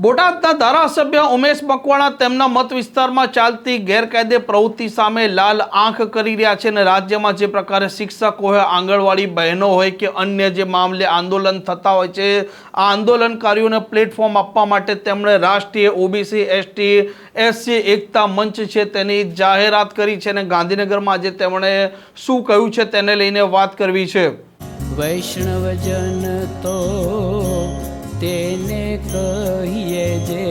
બોટાદના ધારાસભ્ય ઉમેશ મકવાણા તેમના મત વિસ્તારમાં ચાલતી ગેરકાયદે પ્રવૃત્તિ સામે લાલ આંખ કરી રહ્યા છે અને રાજ્યમાં જે પ્રકારે શિક્ષકો હોય, આંગણવાડી બહેનો હોય કે અન્ય જે મામલે આંદોલન થતા હોય છે, આ આંદોલનકારીઓને પ્લેટફોર્મ આપવા માટે તેમણે રાષ્ટ્રીય ઓબીસી, એસટી, એસસી, એકતા મંચ છે તેની જાહેરાત કરી છે અને ગાંધીનગરમાં આજે તેમણે શું કહ્યું છે તેને લઈને વાત કરવી છે. વૈષ્ણવજન તો તેને કહીએ જે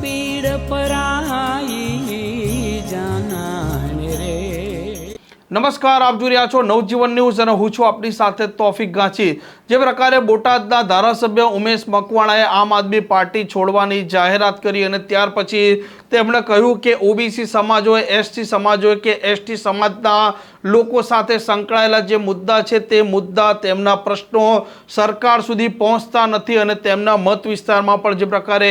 પીડ પરાઈ જાનાને રે. નમસ્કાર, આપ જોઈ રહ્યા છો નવજીવન ન્યૂઝ અને હું છું આપની સાથે તોફિક ગાંચી. જે પ્રકારે બોટાદના ધારાસભ્ય ઉમેશ મકવાણાએ આમ આદમી પાર્ટી છોડવાની જાહેરાત કરી અને ત્યાર પછી તેમણે કહ્યું કે ઓબીસી સમાજ હોય એસટી સમાજ હોય કે એસટી સમાજના લોકો સાથે સંકળાયેલા જે મુદ્દા છે તે મુદ્દા તેમના પ્રશ્નો સરકાર સુધી પહોંચતા નથી અને તેમના મત વિસ્તારમાં પણ જે પ્રકારે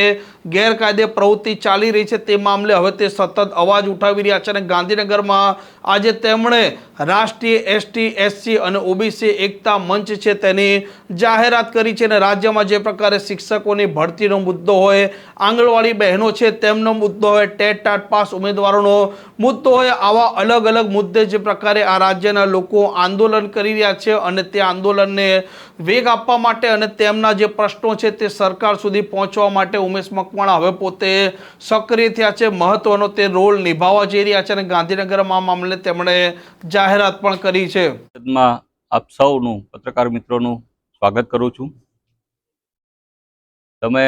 ગેરકાયદે પ્રવૃત્તિ ચાલી રહી છે તે મામલે હવે તે સતત અવાજ ઉઠાવી રહ્યા છે અને ગાંધીનગરમાં આજે તેમણે રાષ્ટ્રીય એસટી, એસસી અને ઓબીસી એકતા મંચ છે તેની જાહેરાત કરી છે અને રાજ્યમાં જે પ્રકારે શિક્ષકોની ભરતીનો મુદ્દો હોય, આંગણવાડી બહેનો છે તેમનો મુદ્દો હોય, ટેટ ટાટ પાસ ઉમેદવારોનો મુદ્દો હોય, આવા અલગ અલગ મુદ્દે જે પ્રકારે આ રાજ્યના લોકો આંદોલન કરી રહ્યા છે અને તે આંદોલનને વેગ આપવા માટે અને તેમના જે પ્રશ્નો છે તે સરકાર સુધી પહોંચવા માટે ઉમેશ મકવાણા હવે પોતે સક્રિય થયા છે. મહત્વનો તે રોલ નિભાવવા જઈ રહ્યા છે અને ગાંધીનગરમાં આ મામલે તેમણે જાહેરાત પણ કરી છે. આપ સૌનું, પત્રકાર મિત્રોનું સ્વાગત કરું છું. તમે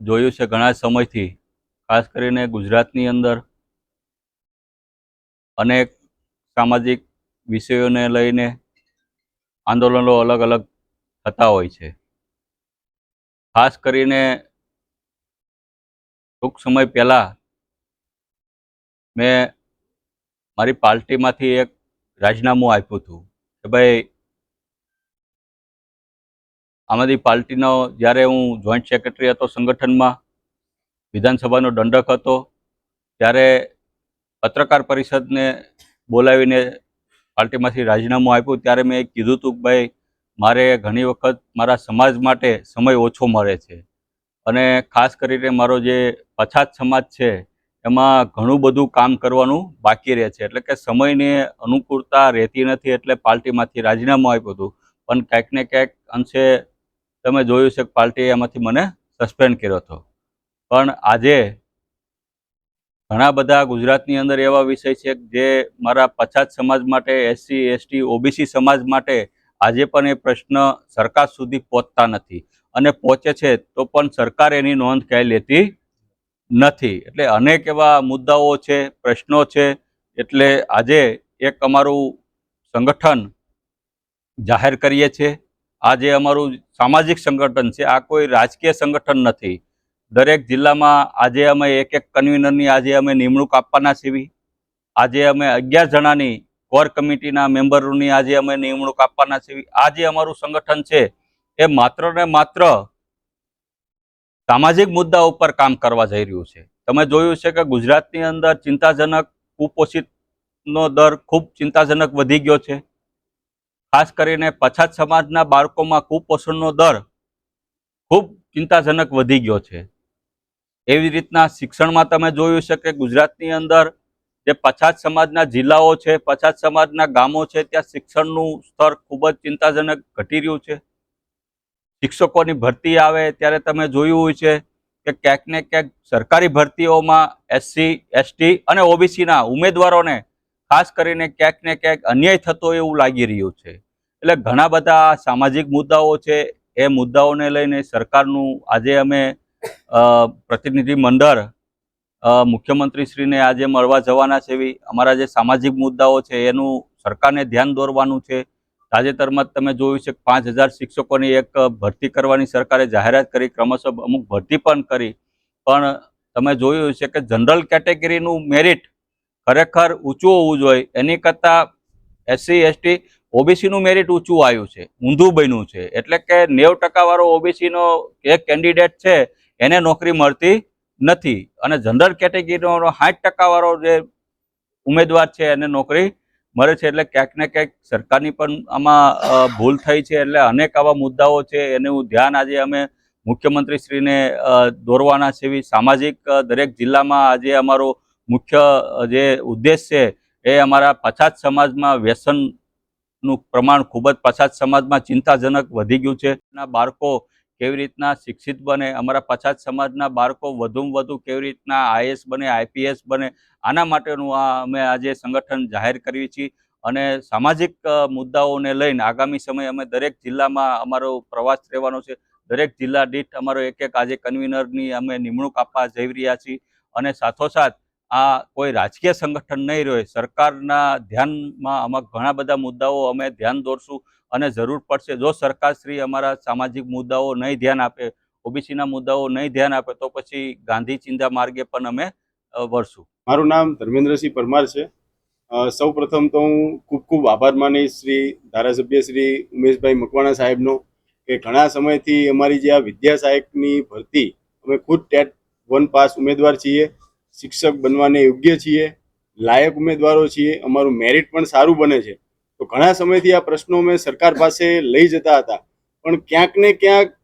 જોયું છે ઘણા સમયથી, ખાસ કરીને ગુજરાતની અંદર અનેક સામાજિક વિષયોને લઈને આંદોલનો અલગ અલગ થતા હોય છે. ખાસ કરીને ટૂંક સમય પહેલાં મેં મારી પાર્ટીમાંથી એક રાજીનામું આપ્યું હતું કે ભાઈ આમ પાર્ટીનો જ્યારે હું જોઈન્ટ સેક્રેટરી હતો સંગઠનમાં, વિધાનસભાનો દંડક હતો, ત્યારે પત્રકાર પરિષદને બોલાવીને પાર્ટીમાંથી રાજીનામું આપ્યું, ત્યારે મેં કીધું હતું કે ભાઈ, મારે ઘણી વખત મારા સમાજ માટે સમય ઓછો મળે છે. અને ખાસ કરીને મારો જે પછાત સમાજ છે, એમાં ઘણું બધું કામ કરવાનું બાકી રહે છે. એટલે કે સમયને અનુકૂળતા રહેતી નથી, એટલે પાર્ટીમાંથી રાજીનામું આપ્યું હતું. પણ ક્યાંક ને ક્યાંક અંશે તમે જોયું છે કે પાર્ટીએ એમાંથી મને સસ્પેન્ડ કર્યો હતો. પણ આજે ઘણા બધા ગુજરાતની અંદર એવા વિષય છે જે મારા પછાત સમાજ માટે એસસી એસટી ઓબીસી સમાજ માટે આજે પણ એ પ્રશ્ન સરકાર સુધી પહોંચતા નથી. અને પહોંચે છે તો પણ સરકાર એની નોંધ ક્યાંય લેતી નથી. એટલે અનેક એવા મુદ્દાઓ છે, પ્રશ્નો છે. એટલે આજે એક અમારું સંગઠન જાહેર કરીએ છીએ. આ જે અમારું સામાજિક સંગઠન છે, આ કોઈ રાજકીય સંગઠન નથી. દરેક જિલ્લામાં આજે અમે એક એક કન્વીનરની આજે અમે નિમણૂક આપવાના છીએ. આજે અમે અગિયાર જણાની કોર કમિટીના મેમ્બરોની આજે અમે નિમણૂક આપવાના છીએ. આ જે અમારું સંગઠન છે, એ માત્ર ને માત્ર સામાજિક મુદ્દા ઉપર કામ કરવા જઈ રહ્યું છે. તમે જોયું છે કે ગુજરાતની અંદર ચિંતાજનક, કુપોષિતનો દર ખૂબ ચિંતાજનક વધી ગયો છે. ખાસ કરીને પછાત સમાજના બાળકોમાં કુપોષણનો દર ખૂબ ચિંતાજનક વધી ગયો છે. એવી રીતના શિક્ષણમાં તમે જોયું છે કે ગુજરાતની અંદર જે પછાત સમાજના જિલ્લાઓ છે, પછાત સમાજના ગામો છે, ત્યાં શિક્ષણનું સ્તર ખૂબ જ ચિંતાજનક ઘટી રહ્યું છે. શિક્ષકોની ભરતી આવે ત્યારે તમે જોયું હોય છે કે ક્યાંક ને ક્યાંક સરકારી ભરતીઓમાં એસસી, એસટી અને ઓબીસીના ઉમેદવારોને ખાસ કરીને ક્યાંક ને ક્યાંક અન્યાય થતો એવું લાગી રહ્યું છે. એટલે ઘણા બધા સામાજિક મુદ્દાઓ છે, એ મુદ્દાઓને લઈને સરકારનું આજે અમે પ્રતિનિધિ મંડળ મુખ્યમંત્રીશ્રીને આજે મળવા જવાના છે એવી અમારા જે સામાજિક મુદ્દાઓ છે, એનું સરકારને ધ્યાન દોરવાનું છે. તાજેતરમાં તમે જોયું છે કે પાંચ હજાર શિક્ષકોની એક ભરતી કરવાની સરકારે જાહેરાત કરી, ક્રમશઃ અમુક ભરતી પણ કરી. પણ તમે જોયું છે કે જનરલ કેટેગરીનું મેરિટ ખરેખર ઊંચું હોવું જોઈએ. એની કરતાં એસસી એસટી ઓબીસીનું મેરિટ ઊંચું આવ્યું છે, ઊંધું બન્યું છે. એટલે કે નેવ ટકાવાળો ઓબીસીનો એક કેન્ડિડેટ છે, એને નોકરી મળતી નથી. અને જનરલ કેટેગરીનો સાઠ ટકાવાળો જે ઉમેદવાર છે, એને નોકરી મળે છે. એટલે ક્યાંક ને ક્યાંક સરકારની પણ આમાં ભૂલ થઈ છે. એટલે અનેક આવા મુદ્દાઓ છે. એનું ધ્યાન આજે અમે મુખ્યમંત્રીશ્રીને દોરવાના છે. સામાજિક દરેક જિલ્લામાં આજે અમારો મુખ્ય જે ઉદ્દેશ છે એ અમારા પછાત સમાજમાં વ્યસનનું પ્રમાણ ખૂબ જ પછાત સમાજમાં ચિંતાજનક વધી ગયું છે. બાળકો કેવી રીતના શિક્ષિત બને, અમારા પછાત સમાજના બાળકો વધુમાં વધુ કેવી રીતના આઈએસ બને, આઈપીએસ બને, આના માટેનું આ અમે આજે સંગઠન જાહેર કરીએ છીએ. અને સામાજિક મુદ્દાઓને લઈને આગામી સમયે અમે દરેક જિલ્લામાં અમારો પ્રવાસ રહેવાનો છે. દરેક જિલ્લા દીઠ અમારો એક એક આજે કન્વીનરની અમે નિમણૂક આપવા જઈ રહ્યા છીએ. અને સાથોસાથ આ કોઈ રાજકીય સંગઠન નહીં રહે સરકારના ધ્યાનમાં આમાં ઘણા બધા મુદ્દાઓ અમે ધ્યાન દોરશું અને જરૂર પડશે. જો સરકારશ્રી અમારા સામાજિક મુદ્દાઓ નહીં ધ્યાન આપે, ઓબીસીના મુદ્દાઓ નહીં ધ્યાન આપે, તો પછી ગાંધી ચિંતા માર્ગે પણ અમે વરશું મારું નામ ધર્મેન્દ્રસિંહ પરમાર છે. સૌ પ્રથમ તો હું ખૂબ ખૂબ આભાર માનીશ શ્રી ધારાસભ્ય શ્રી ઉમેશભાઈ મકવાણા સાહેબનો કે ઘણા સમયથી અમારી જે આ વિદ્યા સહાયકની ભરતી, અમે ખુદ ટેટ વન પાસ ઉમેદવાર છીએ. શિક્ષક બનવાને યોગ્ય છીએ, લાયક ઉમેદવારો છીએ, અમારું મેરિટ પણ સારું બને છે. તો ઘણા સમયથી આ પ્રશ્નો અમે સરકાર પાસે લઈ જતા હતા. પણ ક્યાંક ને ક્યાંક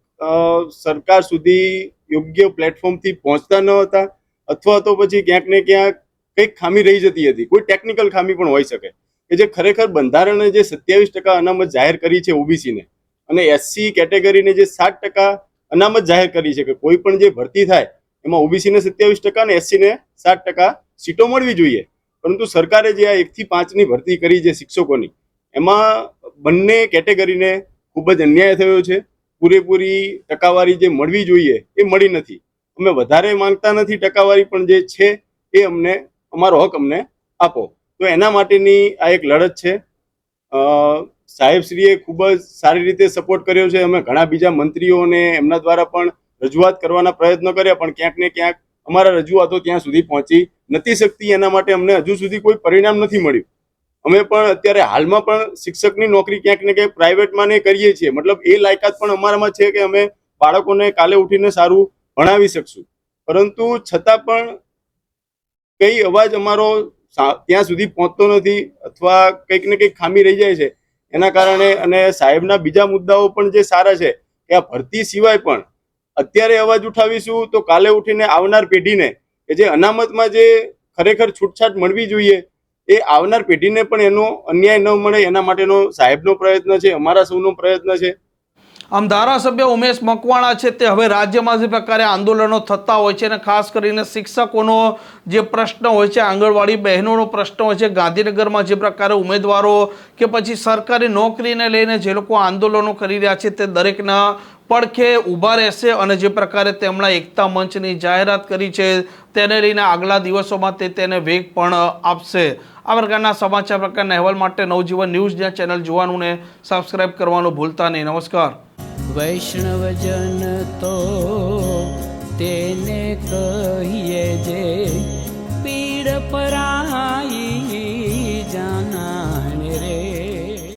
સરકાર સુધી યોગ્ય પ્લેટફોર્મથી પહોંચતા ન હતા અથવા તો પછી ક્યાંક ને ક્યાંક કંઈક ખામી રહી જતી હતી. કોઈ ટેકનિકલ ખામી પણ હોઈ શકે. કે જે ખરેખર બંધારણે જે સત્યાવીસ ટકા અનામત જાહેર કરી છે ઓબીસીને અને એસસી કેટેગરીને જે સાત ટકા અનામત જાહેર કરી છે કે કોઈ પણ જે ભરતી થાય એમાં ઓબીસીને સત્યાવીસ ટકા અને એસસીને સાત ટકા સીટો મળવી જોઈએ. પરંતુ સરકારે જે આ એકથી પાંચની ભરતી કરી છે શિક્ષકોની, એમાં બંને કેટેગરીને ખૂબ જ અન્યાય થયો છે. પૂરેપૂરી ટકાવારી જે મળવી જોઈએ એ મળી નથી. અમે વધારે માંગતા નથી ટકાવારી, પણ જે છે એ અમને, અમારો હક અમને આપો. તો એના માટેની આ એક લડત છે. સાહેબશ્રીએ ખૂબ જ સારી રીતે સપોર્ટ કર્યો છે. અમે ઘણા બીજા મંત્રીઓને એમના દ્વારા પણ રજૂઆત કરવાના પ્રયત્નો કર્યા, પણ ક્યાંક ને ક્યાંક અમારા રજૂઆતો ત્યાં સુધી પહોંચી નથી શકતી. એના માટે અમને હજુ સુધી કોઈ પરિણામ નથી મળ્યું. અમે પણ અત્યારે હાલમાં પણ શિક્ષકની નોકરી ક્યાંક ને ક્યાંક પ્રાઇવેટમાં ને કરીએ છીએ. મતલબ એ લાયકાત પણ અમારામાં છે કે અમે બાળકોને કાલે ઉઠીને સારું ભણાવી શકશું. પરંતુ છતાં પણ કઈ અવાજ અમારો ત્યાં સુધી પહોંચતો નથી અથવા કંઈક ને કંઈક ખામી રહી જાય છે. એના કારણે અને સાહેબના બીજા મુદ્દાઓ પણ જે સારા છે કે આ ભરતી સિવાય પણ અત્યારે અવાજ ઉઠાવીશું તો કાલે ઉઠીને આવનાર પેઢીને કે જે અનામતમાં જે ખરેખર છૂટછાટ મળવી જોઈએ, એ આવનાર પેઢીને પણ એનો અન્યાય ન મળે, એના માટેનો સાહેબનો પ્રયત્ન છે, અમારા સૌનો પ્રયત્ન છે. આમ ધારાસભ્ય ઉમેશ મકવાણા છે તે હવે રાજ્યમાં જે પ્રકારે આંદોલનો થતા હોય છે અને ખાસ કરીને શિક્ષકોનો જે પ્રશ્ન હોય છે, આંગણવાડી બહેનોનો પ્રશ્ન હોય છે, ગાંધીનગરમાં જે પ્રકારે ઉમેદવારો કે પછી સરકારી નોકરીને લઈને જે લોકો આંદોલનો કરી રહ્યા છે તે દરેકના પડખે ઊભા રહેશે અને જે પ્રકારે તેમણે એકતા મંચની જાહેરાત કરી છે, તેને લઈને આગલા દિવસોમાં તે તેને વેગ પણ આપશે. આ પ્રકારના સમાચાર પ્રકારના અહેવાલ માટે નવજીવન ન્યૂઝ ચેનલ જોવાનું ને સબસ્ક્રાઇબ કરવાનું ભૂલતા નહીં. નમસ્કાર. વૈષ્ણવજન તો તેને કહીએ જે પીડ પરા